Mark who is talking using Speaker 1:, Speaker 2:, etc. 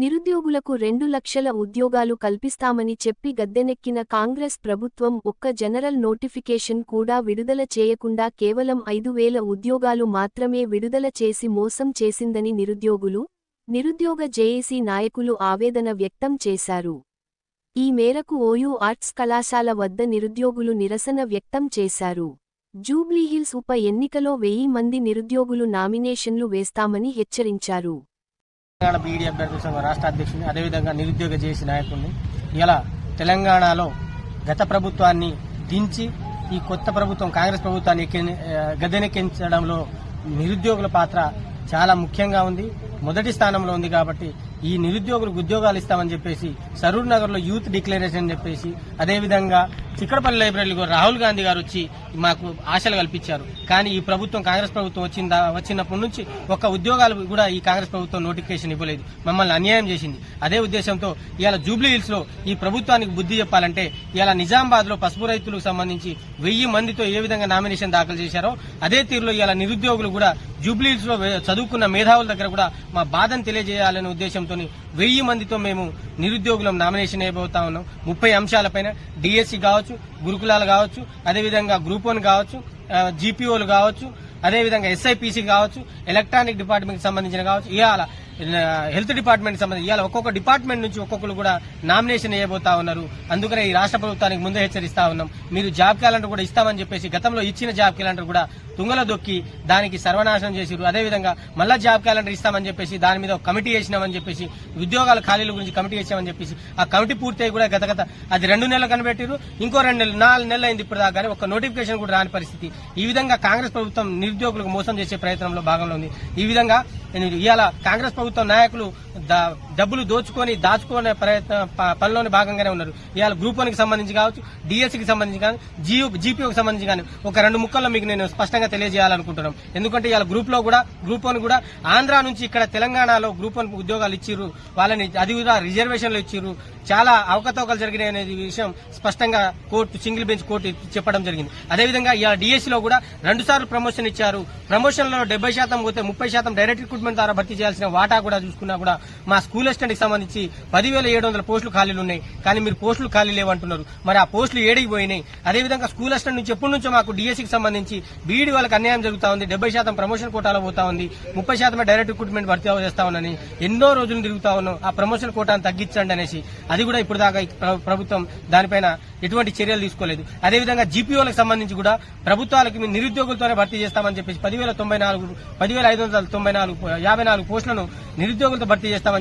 Speaker 1: నిరుద్యోగులకు రెండు లక్షల ఉద్యోగాలు కల్పిస్తామని చెప్పి గద్దెనెక్కిన కాంగ్రెస్ ప్రభుత్వం ఒక్క జనరల్ నోటిఫికేషన్ కూడా విడుదల చేయకుండా కేవలం ఐదు వేల ఉద్యోగాలు మాత్రమే విడుదల చేసి మోసం చేసిందని నిరుద్యోగులు నిరుద్యోగ జేఏసీ నాయకులు ఆవేదన వ్యక్తం చేశారు. ఈ మేరకు ఓయూ ఆర్ట్స్ కళాశాల వద్ద నిరుద్యోగులు నిరసన వ్యక్తం చేశారు. జూబ్లీహిల్స్ ఉప ఎన్నికలో వెయ్యి మంది నిరుద్యోగులు నామినేషన్లు వేస్తామని హెచ్చరించారు.
Speaker 2: తెలంగాణ బీఈడీ అభ్యర్థుల సంఘం రాష్ట్ర అధ్యక్షుడిని అదేవిధంగా నిరుద్యోగ చేసి నాయకుడిని. ఇలా తెలంగాణలో గత ప్రభుత్వాన్ని దించి ఈ కొత్త ప్రభుత్వం కాంగ్రెస్ ప్రభుత్వాన్ని ఎక్కి- గద్దెనెక్కించడంలో నిరుద్యోగుల పాత్ర చాలా ముఖ్యంగా ఉంది. మొదటి స్థానంలో ఉంది కాబట్టి ఈ నిరుద్యోగులకు ఉద్యోగాలు ఇస్తామని చెప్పేసి సరూర్ నగర్లో యూత్ డిక్లరేషన్ చెప్పేసి అదేవిధంగా చిక్కడపల్లి లైబ్రరీలో రాహుల్ గాంధీ గారు వచ్చి మాకు ఆశలు కల్పించారు. కానీ ఈ ప్రభుత్వం కాంగ్రెస్ ప్రభుత్వం వచ్చిందా వచ్చినప్పటి నుంచి ఒక్క ఉద్యోగాలు కూడా ఈ కాంగ్రెస్ ప్రభుత్వం నోటిఫికేషన్ ఇవ్వలేదు. మమ్మల్ని అన్యాయం చేసింది. అదే ఉద్దేశంతో ఇవాళ జూబ్లీ హిల్స్లో ఈ ప్రభుత్వానికి బుద్ధి చెప్పాలంటే ఇవాళ నిజామాబాద్లో పసుపు రైతులకు సంబంధించి వెయ్యి మందితో ఏ విధంగా నామినేషన్ దాఖలు చేశారో అదే తీరులో ఇవాళ నిరుద్యోగులు కూడా జూబ్లీ హిల్స్లో చదువుకున్న మేధావుల దగ్గర కూడా మా బాధను తెలియజేయాలనే ఉద్దేశంతో వెయ్యి మందితో మేము నిరుద్యోగులం నామినేషన్ అయిపోతా ఉన్నాం. ముప్పై అంశాలపైన డిఎస్సి కావచ్చు గురుకులాలు కావచ్చు అదేవిధంగా గ్రూప్ వన్ కావచ్చు జీపీఓలు కావచ్చు అదేవిధంగా ఎస్ఐపిసి కావచ్చు ఎలక్ట్రానిక్ డిపార్ట్మెంట్ సంబంధించిన కావచ్చు ఇవాళ హెల్త్ డిపార్ట్మెంట్ సంబంధించి ఇవాళ ఒక్కొక్క డిపార్ట్మెంట్ నుంచి ఒక్కొక్కరు కూడా నామినేషన్ వేయబోతా ఉన్నారు. అందుకనే ఈ రాష్ట్ర ప్రభుత్వానికి ముందే హెచ్చరిస్తా ఉన్నాం. మీరు జాబ్ క్యాలెండర్ కూడా ఇస్తామని చెప్పేసి గతంలో ఇచ్చిన జాబ్ క్యాలెండర్ కూడా తుంగల దొక్కి దానికి సర్వనాశనం చేసిరు అదేవిధంగా మళ్ళా జాబ్ క్యాలెండర్ ఇస్తామని చెప్పేసి దాని మీద ఒక కమిటీ వేసినామని చెప్పేసి ఉద్యోగాల ఖాళీల గురించి కమిటీ వేసామని చెప్పేసి ఆ కమిటీ పూర్తయి కూడా గత గత అది రెండు నెలలు కనిపెట్టారు ఇంకో రెండు నెలలు నాలుగు నెలలు అయింది ఇప్పుడు దాకా ఒక నోటిఫికేషన్ కూడా రాని పరిస్థితి. ఈ విధంగా కాంగ్రెస్ ప్రభుత్వం నిరుద్యోగులకు మోసం చేసే ప్రయత్నంలో భాగంలో ఉంది. ఈ విధంగా ఇవాళ కాంగ్రెస్ ప్రభుత్వం నాయకులు ద- డబ్బులు దోచుకొని దాచుకునే ప్రయత్న ప- పనిలోని భాగంగానే ఉన్నారు. ఇవాళ గ్రూప్ వన్కి సంబంధించి కావచ్చు డిఎస్సికి సంబంధించి కానీ జియో జీపీఓకి సంబంధించి కానీ ఒక రెండు ముక్కల్లో మీకు నేను స్పష్టంగా తెలియజేయాలనుకుంటున్నాం. ఎందుకంటే ఇవాళ గ్రూప్లో కూడా గ్రూప్ వన్ కూడా ఆంధ్ర నుంచి ఇక్కడ తెలంగాణలో గ్రూప్ వన్ ఉద్యోగాలు ఇచ్చిర్రు. వాళ్ళని అది కూడా రిజర్వేషన్లు ఇచ్చిర్రు. చాలా అవకతవకలు జరిగినాయి అనేది విషయం స్పష్టంగా కోర్టు సింగిల్ బెంచ్ కోర్టు చెప్పడం జరిగింది. అదేవిధంగా ఇవాళ డిఎస్సి లో కూడా రెండు సార్లు ప్రమోషన్ ఇచ్చారు. ప్రమోషన్లో డెబ్బై శాతం పోతే ముప్పై శాతం డైరెక్ట్ రిక్రూట్మెంట్ ద్వారా భర్తీ చేయాల్సిన వాటా కూడా చూసుకున్నా కూడా మా స్కూల్ అసిస్టెంట్కి సంబంధించి పదివేల ఏడు వందల పోస్టులు ఖాళీలు ఉన్నాయి. కానీ మీరు పోస్టులు ఖాళీ లేవంటున్నారు. మరి ఆ పోస్టులు ఏడికి పోయినాయి. అదేవిధంగా స్కూల్ అసిస్టెంట్ నుంచి ఎప్పటి నుంచో మాకు డిఎస్సికి సంబంధించి బీఈడి వాళ్ళకి అన్యాయం జరుగుతా ఉంది. డెబ్బై శాతం ప్రమోషన్ కోటాలో పోతా ఉంది. ముప్పై శాతమే డైరెక్ట్ రిక్రూట్మెంట్ భర్తీ చేస్తా ఉన్నాని ఎన్నో రోజులు తిరుగుతా ఉన్నాం. ఆ ప్రమోషన్ కోటాను తగ్గించండి అనేసి. అది కూడా ఇప్పుడు దాకా ప్రభుత్వం దానిపైన ఎటువంటి చర్యలు తీసుకోలేదు. అదేవిధంగా జీపీఓలకు సంబంధించి కూడా ప్రభుత్వాలకు నిరుద్యోగులతోనే భర్తీ చేస్తామని చెప్పేసి పదివేల తొంభై నాలుగు పదివేల ఐదు వందల తొంభై నాలుగు యాభై నాలుగు పోస్టులను నిరుద్యోగులతో భర్తీ చేస్తామని